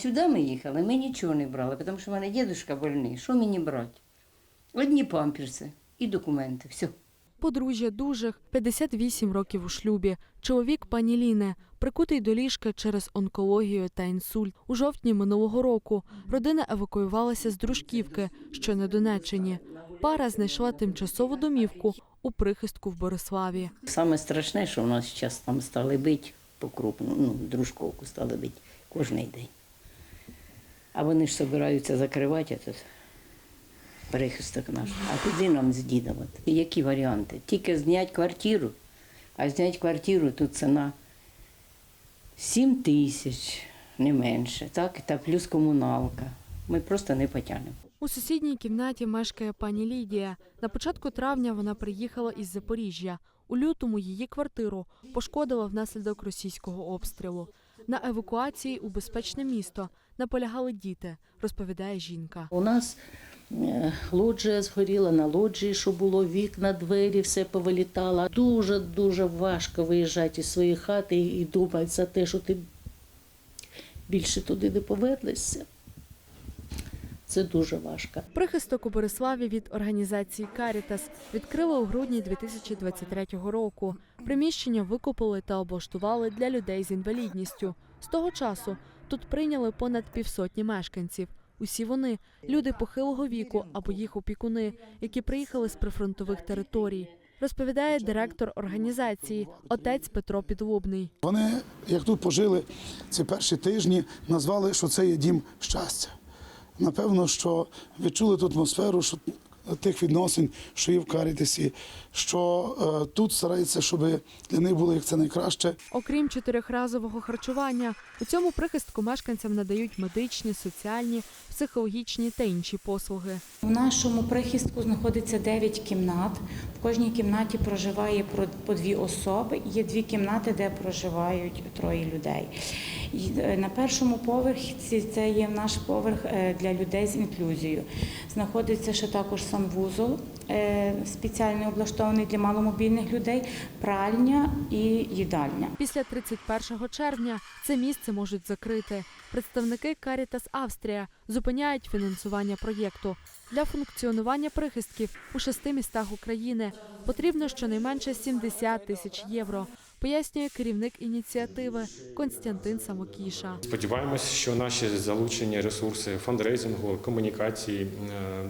сюди ми їхали, ми нічого не брали, тому що в мене дідусь больний. Що мені брати? Одні памперси і документи. Все. Подружжя дужих, 58 років у шлюбі. Чоловік пані Ліни, прикутий до ліжка через онкологію та інсульт. У жовтні минулого року родина евакуювалася з Дружківки, що на Донеччині. Пара знайшла тимчасову домівку у прихистку в Бориславі. Саме страшне, що в нас зараз там стали бити по крупну, ну, дружковку стали бити кожен день. А вони ж збираються закривати этот перехисток наш. А куди нам з дідом? Які варіанти? Тільки зняти квартиру, а зняти квартиру тут ціна 7 тисяч, не менше, так? Та плюс комуналка. Ми просто не потягнемо. У сусідній кімнаті мешкає пані Лідія. На початку травня вона приїхала із Запоріжжя. У лютому її квартиру пошкодила внаслідок російського обстрілу. На евакуації у безпечне місто наполягали діти, розповідає жінка. У нас е, лоджія згоріла на лоджії, що було вікна, двері, все повилітало. Дуже дуже важко виїжджати із своєї хати і думати за те, що ти більше туди не повернешся. Це дуже важко. Прихисток у Бориславі від організації Карітас відкрили у грудні 2023 року. Приміщення викупили та облаштували для людей з інвалідністю. З того часу тут прийняли понад півсотні мешканців. Усі вони люди похилого віку або їх опікуни, які приїхали з прифронтових територій. Розповідає директор організації, отець Петро Підлубний. Вони, як тут пожили ці перші тижні, назвали, що це є дім щастя. Напевно, що відчули ту атмосферу що, тих відносин, що є в Карітесі, що е, тут стараються, щоб для них було як це найкраще. Окрім чотирьохразового харчування, у цьому прихистку мешканцям надають медичні, соціальні, психологічні та інші послуги. У нашому прихистку знаходиться 9 кімнат. В кожній кімнаті проживає по дві особи. Є дві кімнати, де проживають троє людей. Е, На першому поверсі це є наш поверх е, для людей з інклюзією. Знаходиться ще також санвузол, е, спеціально облаштований для маломобільних людей, пральня і їдальня. Після 31 червня це місце можуть закрити. Представники Caritas Австрія зупиняють фінансування проєкту. Для функціонування прихистків у шести містах України потрібно щонайменше 70 тисяч євро, пояснює керівник ініціативи Константин Самокіша. Сподіваємось, що наші залучені ресурси фандрейзингу, комунікації е,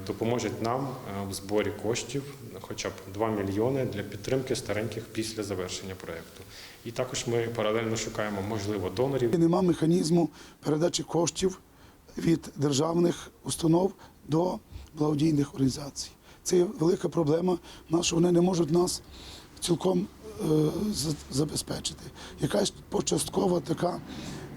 допоможуть нам е, в зборі коштів, хоча б 2 мільйони для підтримки стареньких після завершення проекту. І також ми паралельно шукаємо можливо донорів. І нема механізму передачі коштів від державних установ до благодійних організацій. Це є велика проблема, наша, що вони не можуть нас цілком забезпечити. Якась почасткова така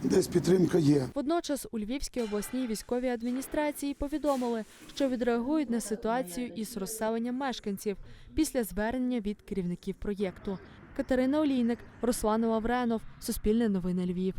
десь підтримка є. Водночас у Львівській обласній військовій адміністрації повідомили, що відреагують на ситуацію із розселенням мешканців після звернення від керівників проєкту. Катерина Олійник, Руслан Лавренов, Суспільне новини Львів.